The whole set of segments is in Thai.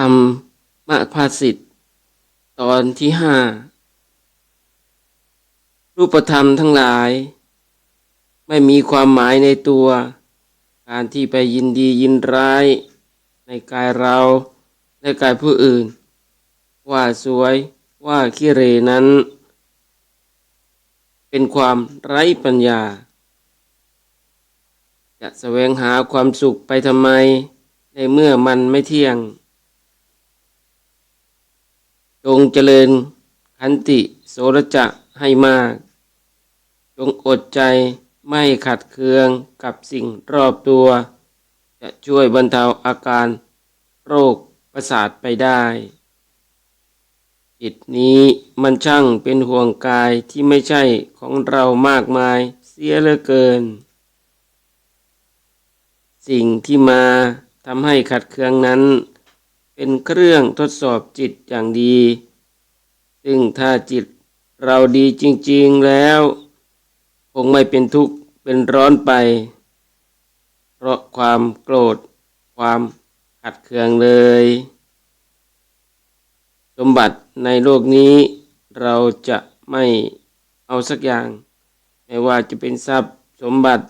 รรมภาสิทธิ์ตอนที่ห้ารูปธรรมทั้งหลาย ไม่มีความหมายในตัว การที่ไปยินดียินร้าย ในกายเราในกายผู้อื่น ว่าสวยว่าขี้เหรนั้น เป็นความไร้ปัญญา จะแสวงหาความสุขไปทำไม ในเมื่อมันไม่เที่ยง จงเจริญขันติโสรจะให้มาก จงอดใจไม่ขัดเคืองกับสิ่งรอบตัว จะช่วยบรรเทาอาการโรคประสาทไปได้จิตนี้มันช่างเป็นห่วงกายที่ไม่ใช่ของเรามากมายเสียเหลือเกิน สิ่งที่มาทำให้ขัดเคืองนั้น เป็นเครื่องทดสอบจิตอย่างดี ซึ่งถ้าจิตเราดีจริงๆแล้ว คงไม่เป็นทุกข์เป็นร้อนไป เพราะความโกรธ ความขัดเคืองเลย สมบัติในโลกนี้เราจะไม่เอาสักอย่าง ไม่ว่าจะเป็นทรัพย์สมบัติ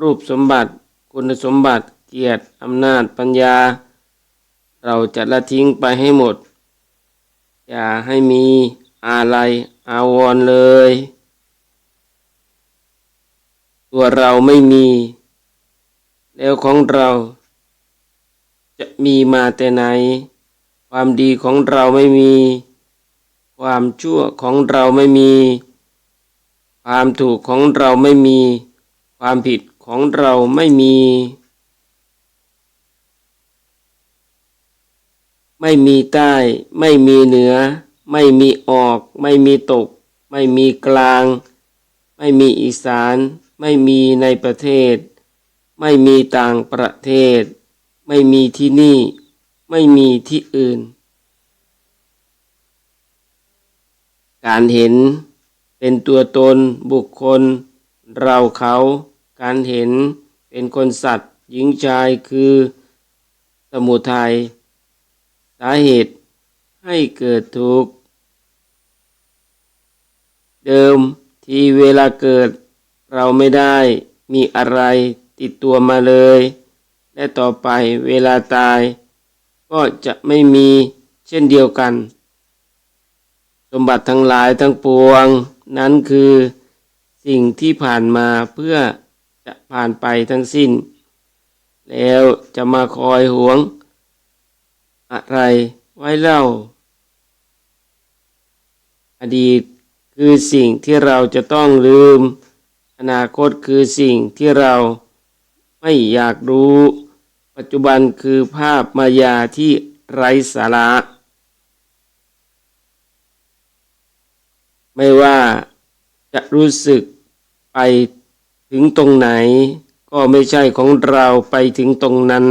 รูปสมบัติ คุณสมบัติ เกียรติอำนาจปัญญา เราจะละทิ้งไปให้หมด อย่าให้มีอะไรอาวรเลย ตัวเราไม่มี แล้วของเราจะมีมาแต่ไหน ความดีของเราไม่มี ความชั่วของเราไม่มี ความถูกของเราไม่มี ความผิดของเราไม่มี ไม่มีใต้ ไม่มีเหนือ ไม่มีออก ไม่มีตก ไม่มีกลาง ไม่มีอีสาน ไม่มีในประเทศ ไม่มีต่างประเทศ ไม่มีที่นี่ ไม่มีที่อื่น การเห็นเป็นตัวตนบุคคล เราเขา การเห็นเป็นคนสัตว์ หญิงชายคือ สมุทัย สาเหตุให้เกิดทุกข์ เดิมที่เวลาเกิด เราไม่ได้มีอะไรติดตัวมาเลย และต่อไปเวลาตาย ก็จะไม่มีเช่นเดียวกัน สมบัติทั้งหลายทั้งปวง นั้นคือสิ่งที่ผ่านมาเพื่อจะผ่านไปทั้งสิ้น แล้วจะมาคอยหวง อะไรไว้เล่า อดีตคือสิ่งที่เราจะต้องลืม อนาคตคือสิ่งที่เราไม่อยากรู้ ปัจจุบันคือภาพมายาที่ไร้สาระ ไม่ว่าจะรู้สึกไปถึงตรงไหน ก็ไม่ใช่ของเราไปถึงตรงนั้น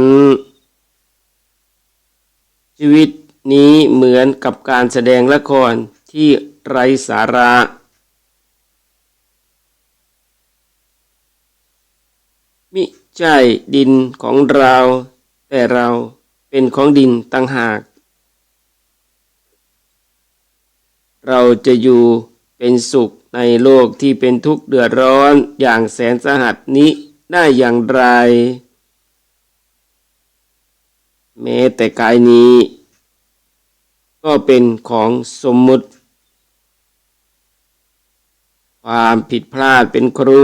ชีวิตนี้เหมือนกับการแสดงละครที่ไร้สาระ มิใช่ดินของเรา แต่เราเป็นของดินต่างหาก เราจะอยู่เป็นสุขในโลกที่เป็นทุกข์เดือดร้อนอย่างแสนสาหัสนี้ได้อย่างไร แม้แต่กายนี้ ก็เป็นของสมมุติ ความผิดพลาดเป็นครู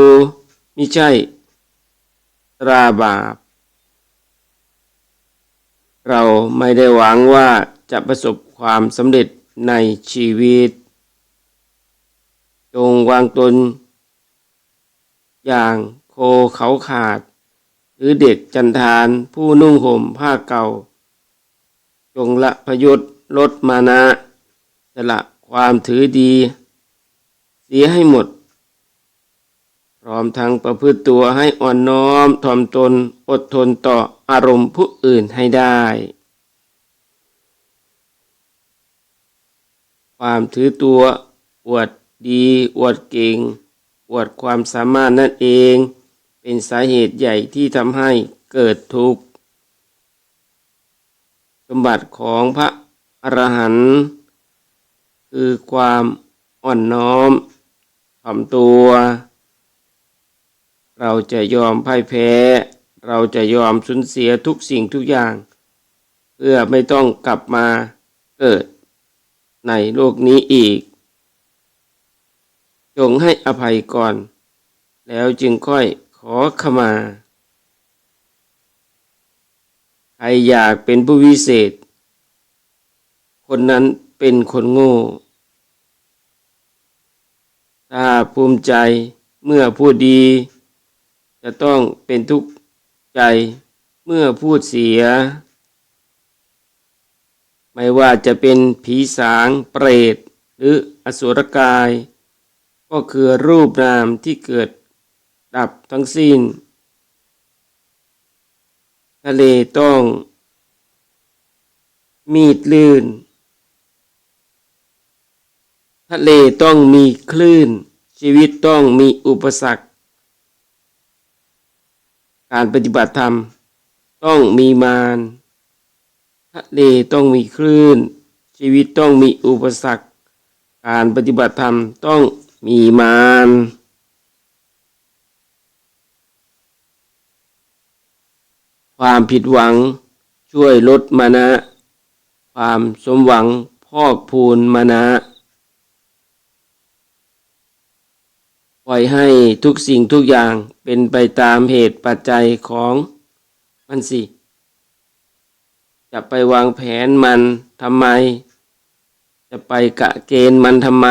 ไม่ใช่ ตราบาป เราไม่ได้หวังว่าจะประสบความสำเร็จในชีวิต จงวางตน อย่างโคเขาขาด หรือเด็กจันทานผู้นุ่งห่มผ้าเก่า จงละพยศลดมานะสละความถือดี เสียให้หมด พร้อมทั้งประพฤติตัวให้อ่อนน้อมถ่อมตนอดทนต่ออารมณ์ผู้อื่นให้ได้ ความถือตัวอวดดีอวดเก่งอวดความสามารถนั่นเอง เป็นสาเหตุใหญ่ที่ทำให้เกิดทุกข์สสมบัติของพระอรหันต์คือความอ่อนน้อมถ่อมตัว เราจะยอมพ่ายแพ้ เราจะยอมสูญเสียทุกสิ่งทุกอย่าง เพื่อไม่ต้องกลับมาเกิดในโลกนี้อีก จงให้อภัยก่อน แล้วจึงค่อย ขอขมา ใครอยากเป็นผู้วิเศษ คนนั้นเป็นคนโง่ ถ้าภูมิใจเมื่อพูดดี จะต้องเป็นทุกข์ใจเมื่อพูดเสีย ไม่ว่าจะเป็นผีสางเปรต หรืออสุรกาย ก็คือรูปนามที่เกิด ดับทั้งสิ้น ทะเลต้อง มีดลื่น ทะเลต้องมีคลื่น ชีวิตต้องมีอุปสรรค การปฏิบัติธรรม ต้องมีมารทะเลต้องมีคลื่น ชีวิตต้องมีอุปสรรค การปฏิบัติธรรมต้องมีมาร ความผิดหวัง ช่วยลดมานะ ความสมหวังพอกพูนมานะ ปล่อยให้ทุกสิ่งทุกอย่างเป็นไปตามเหตุปัจจัยของมันสิ จะไปวางแผนมันทำไม จะไปกะเกณฑ์มันทำไม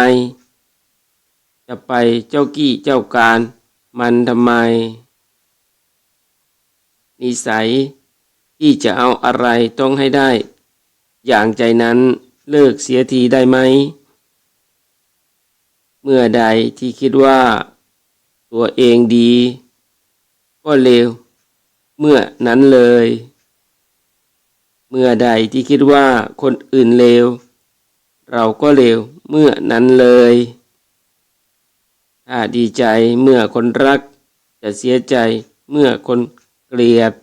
จะไปเจ้ากี้เจ้าการมันทำไม นิสัย ที่จะเอาอะไรต้องให้ได้ อย่างใจนั้นเลิกเสียทีได้ไหม เมื่อใดที่คิดว่า ตัวเองดี ก็เลว เมื่อนั้นเลย เมื่อใดที่คิดว่าคนอื่นเลว เราก็เลวเมื่อนั้นเลยถ้าดีใจเมื่อคนรัก จะเสียใจเมื่อคน เกลียด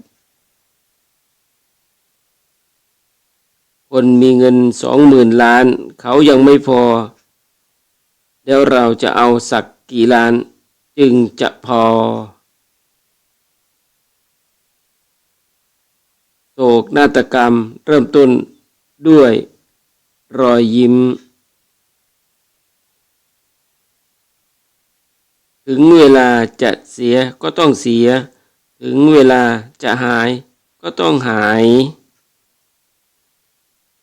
คนมีเงินสองหมื่นล้าน เขายังไม่พอ แล้วเราจะเอาสักกี่ล้าน จึงจะพอ โศกนาฏกรรมเริ่มต้นด้วย รอยยิ้ม ถึงเวลาจะเสียก็ต้องเสีย ถึงเวลาจะหายก็ต้องหาย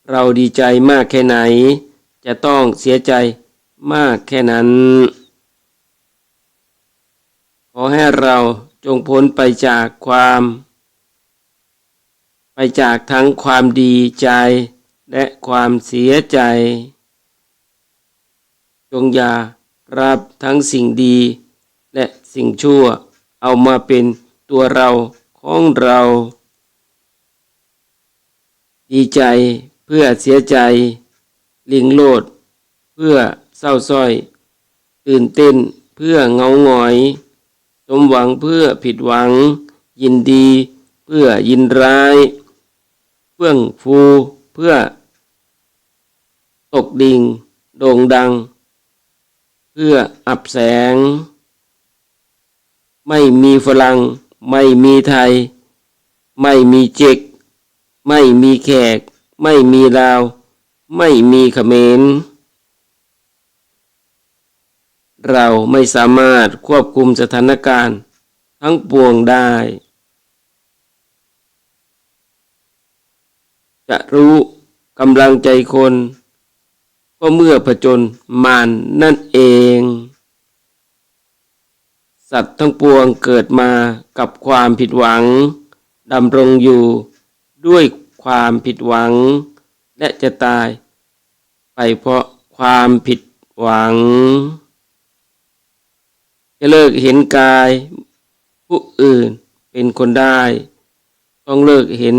เราดีใจมากแค่ไหน จะต้องเสียใจมากแค่นั้น ขอให้เราจงพ้นไปจากความ ไปจากทั้งความดีใจและความเสียใจ จงอย่ารับทั้งสิ่งดีและสิ่งชั่วเอามาเป็น ตัวเราของเรา ดีใจเพื่อเสียใจ ลิงโลด เพื่อเศร้าส้อย ตื่นเต้นเพื่อเงาหงอย สมหวังเพื่อผิดหวัง ยินดี เพื่อยินร้ายเฟื่องฟูเพื่อ ตกดิ่ง โด่งดัง เพื่ออับแสง ไม่มีฝรั่ง ไม่มีไทย ไม่มีเจ็กไม่มีแขก ไม่มีลาว ไม่มีเขมร เราไม่สามารถควบคุมสถานการณ์ทั้งปวงได้ จะรู้กำลังใจคน ก็เมื่อผจญมานนั่นเอง สัตว์ทั้งปวงเกิดมากับความผิดหวังดำรงอยู่ด้วยความผิดหวัง และจะตาย ไปเพราะความผิดหวัง จะเลิกเห็นกาย ผู้อื่นเป็นคนได้ ต้องเลิกเห็น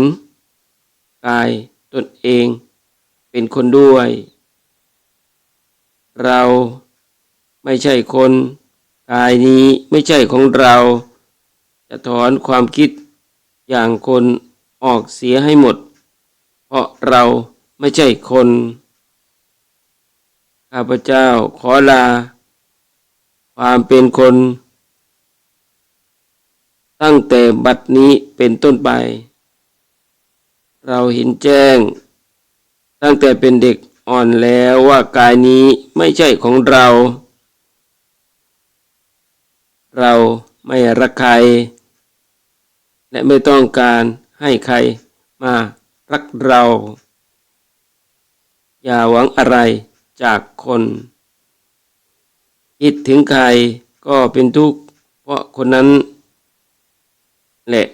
กายตนเองเป็นคนด้วย เราไม่ใช่คน กายนี้ไม่ใช่ของเรา จะถอนความคิดอย่างคนออกเสียให้หมด เพราะเราไม่ใช่คน ข้าพเจ้าขอลา ความเป็นคน ตั้งแต่บัดนี้เป็นต้นไป เราเห็นแจ้ง ตั้งแต่เป็นเด็กอ่อนแล้วว่ากายนี้ไม่ใช่ของเรา เราไม่รักใคร และไม่ต้องการให้ใครมารักเรา อย่าหวังอะไรจากคน คิดถึงใครก็เป็นทุกข์เพราะคนนั้นแหละ